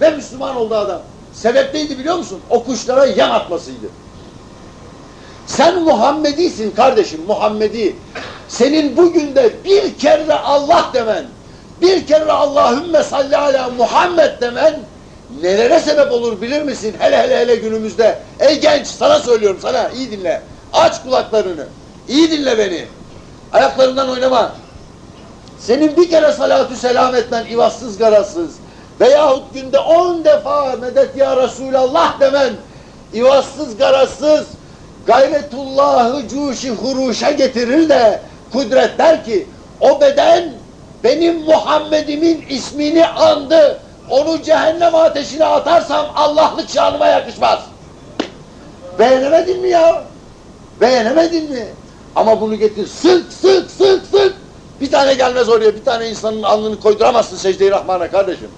ve Müslüman oldu adam. Sebep neydi biliyor musun? O kuşlara yem atmasıydı. Sen Muhammedisin kardeşim, Muhammedi. Senin bugün de bir kere Allah demen, bir kere Allahümme salli ala Muhammed demen nelere sebep olur bilir misin? Hele hele hele günümüzde. Ey genç sana söylüyorum sana iyi dinle. Aç kulaklarını. İyi dinle beni. Ayaklarından oynama. Senin bir kere salatü selam etmen ivazsız garazsız veyahut günde on defa medet ya Resulallah demen ivazsız garazsız gayretullahı cuşi huruşa getirir de kudret der ki o beden benim Muhammed'imin ismini andı. Onu cehennem ateşine atarsam Allah'lık şanıma yakışmaz. Beğenemedin mi ya? Beğenemedin mi? Ama bunu getir sık sık sık sık. Bir tane gelmez oraya bir tane insanın alnını koyduramazsın secde-i Rahman'a kardeşim.